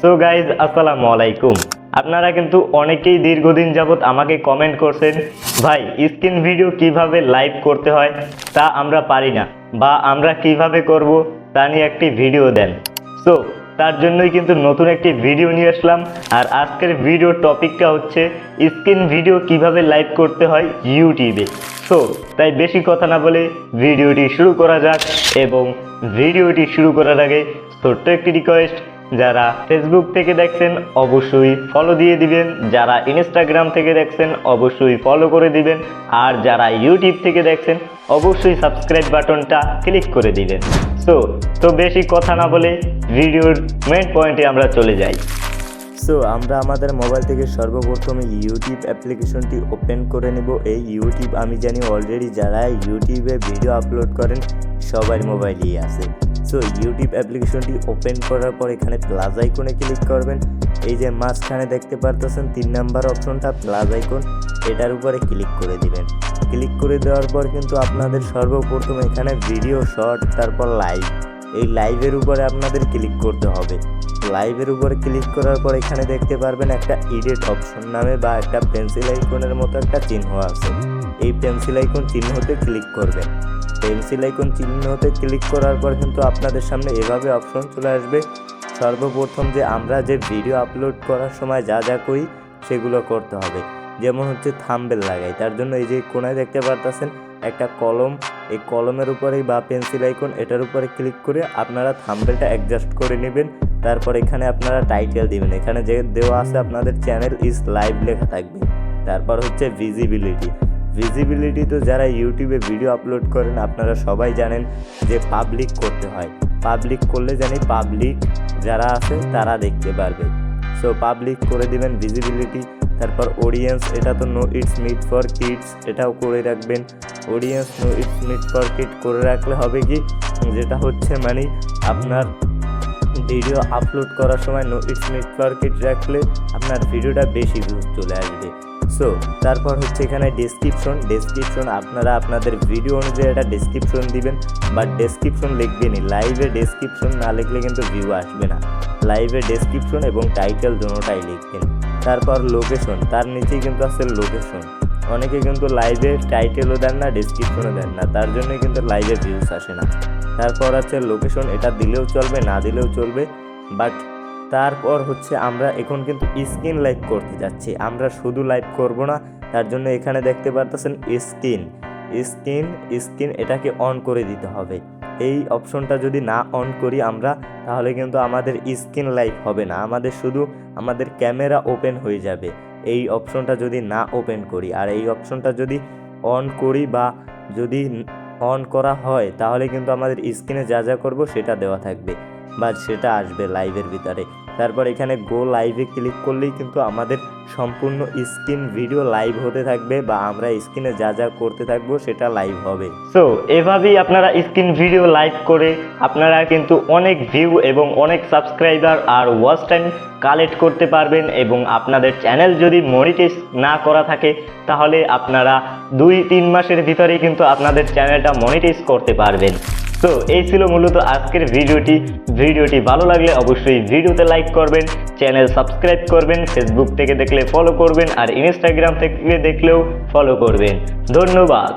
So guys আসসালামু আলাইকুম। আপনারা কিন্তু অনেকেই দীর্ঘদিন যাবৎ আমাকে কমেন্ট করছেন, ভাই স্ক্রিন ভিডিও কীভাবে লাইভ করতে হয় তা আমরা পারি না বা আমরা কীভাবে করব তা নিয়ে একটি ভিডিও দেন। সো তার জন্যই কিন্তু নতুন একটি ভিডিও নিয়ে আসলাম। আর আজকের ভিডিও টপিকটা হচ্ছে স্ক্রিন ভিডিও কীভাবে লাইভ করতে হয় ইউটিউবে সো তাই বেশি কথা না বলে ভিডিওটি শুরু করা যাক এবং ভিডিওটি শুরু করার আগে ছোট্ট একটি রিকোয়েস্ট যারা ফেসবুক থেকে দেখছেন, অবশ্যই ফলো দিয়ে দিবেন। যারা ইনস্টাগ্রাম থেকে দেখছেন, অবশ্যই ফলো করে দিবেন। আর যারা ইউটিউব থেকে দেখছেন, অবশ্যই সাবস্ক্রাইব বাটনটা ক্লিক করে দিবেন। সো তো বেশি কথা না বলে ভিডিওর মেন পয়েন্টে আমরা চলে যাই। সো আমরা আমাদের মোবাইল থেকে সর্বপ্রথমে ইউটিউব অ্যাপ্লিকেশনটি ওপেন করে নেব। এই ইউটিউব আমি জানি অলরেডি যারা ইউটিউবে ভিডিও আপলোড করেন, সবার মোবাইলেই আছে। সো ইউটিউব অ্যাপ্লিকেশনটি ওপেন করার পর এখানে প্লাস আইকনে ক্লিক করবেন। এই যে মাঝখানে দেখতে পারতেছেন, তিন নাম্বার অপশনটা প্লাস আইকন এটার উপরে ক্লিক করে দিবেন। ক্লিক করে দেওয়ার পর কিন্তু আপনাদের সর্বপ্রথম এখানে ভিডিও শর্ট তারপর লাইভ এই লাইভের উপরে আপনাদের ক্লিক করতে হবে। লাইভের উপরে ক্লিক করার পর এখানে দেখতে পারবেন একটা এডিট অপশন নামে বা একটা পেন্সিল আইকনের মতো একটা চিহ্ন আছে। এই পেন্সিল আইকন চিহ্নতে ক্লিক করবেন। পেন্সিল আইকন চিহ্নতে ক্লিক করার পর কিন্তু আপনাদের সামনে এভাবে অপশন চলে আসবে। সর্বপ্রথম যে আমরা যে ভিডিও আপলোড করার সময় যা যা করি, সেগুলো করতে হবে। যেমন হচ্ছে থাম্বেল লাগাই। তার জন্য এই যে কোনায় দেখতে পারতেছেন, একটা কলম। এই কলমের উপরেই বা পেন্সিল আইকন এটার উপরে ক্লিক করে আপনারা থাম্বেলটা অ্যাডজাস্ট করে নেবেন। তারপর এখানে আপনারা টাইটেল দিবেন। এখানে যে দেওয়া আছে আপনাদের চ্যানেল ইজ লাইভ লেখা থাকবে। তারপর হচ্ছে ভিজিবিলিটি ভিজিবিলিটি তো যারা ইউটিউবে ভিডিও আপলোড করেন, আপনারা সবাই জানেন যে পাবলিক করতে হয়। পাবলিক করলে জানি পাবলিক যারা আছে, তারা দেখতে পারবে। সো পাবলিক করে দিবেন ভিজিবিলিটি তারপর অডিয়েন্স এটা তো no it's made for kids এটাও করে রাখবেন। Audience no it's made for kid করে রাখলে হবে কি? যেটা হচ্ছে মানে আপনার ভিডিও আপলোড করার সময় no it's made for kid রাখলে আপনার ভিডিওটা বেশি ভিউজ চলে আসবে। সো তারপর হচ্ছে এখানে ডেসক্রিপশন ডেসক্রিপশন আপনারা আপনাদের ভিডিও অনুযায়ী একটা ডেসক্রিপশন দিবেন বা ডেসক্রিপশন লিখবেনই লাইভে ডেসক্রিপশন না লিখলে কিন্তু ভিউ আসবে না। লাইভে ডেসক্রিপশন এবং টাইটেল দুটোটাই লিখবেন। তারপর লোকেশন তার নিচেই কিন্তু আছে লোকেশন অনেকে কিন্তু লাইভে টাইটেলও দেন না ডেসক্রিপশনও দেন না। তার জন্য কিন্তু লাইভে ভিউস আসে না। তারপর আছে লোকেশন এটা দিলেও চলবে, না দিলেও চলবে। বাট তারপর হচ্ছে আমরা এখন কিন্তু স্ক্রিন লাইভ করতে যাচ্ছি। আমরা শুধু লাইভ করব না, তার জন্য এখানে দেখতে পারতেছেন স্ক্রিন স্ক্রিন স্ক্রিন এটাকে অন করে দিতে হবে। এই অপশনটা যদি না অন করি আমরা, তাহলে কিন্তু আমাদের স্ক্রিন লাইভ হবে না। আমাদের শুধু আমাদের ক্যামেরা ওপেন হয়ে যাবে। এই অপশনটা যদি না ওপেন করি, আর এই অপশনটা যদি অন করি বা যদি অন করা হয়, তাহলে কিন্তু আমাদের স্ক্রিনে যা যা করব সেটা দেওয়া থাকবে। বা সেটা আসবে লাইভের ভিতরে। তারপর এখানে গো লাইভে ক্লিক করলেই কিন্তু আমাদের সম্পূর্ণ স্ক্রিন ভিডিও লাইভ হতে থাকবে বা আমরা স্ক্রিনে যা যা করতে থাকব সেটা লাইভ হবে। সো এভাবেই আপনারা স্ক্রিন ভিডিও লাইভ করে আপনারা কিন্তু অনেক ভিউ এবং অনেক সাবস্ক্রাইবার আর ওয়াচ টাইম কালেক্ট করতে পারবেন এবং আপনাদের চ্যানেল যদি মনিটাইজ না করা থাকে, তাহলে আপনারা দুই তিন মাসের ভিতরেই কিন্তু আপনাদের চ্যানেলটা মনিটাইজ করতে পারবেন। তো এই ছিল মূলত আজকের ভিডিওটি। ভিডিওটি ভালো লাগলে অবশ্যই ভিডিওতে লাইক করবেন চ্যানেল সাবস্ক্রাইব করবেন ফেসবুক থেকে দেখলে ফলো করবেন, আর ইনস্টাগ্রাম থেকে দেখলেও ফলো করবেন। ধন্যবাদ।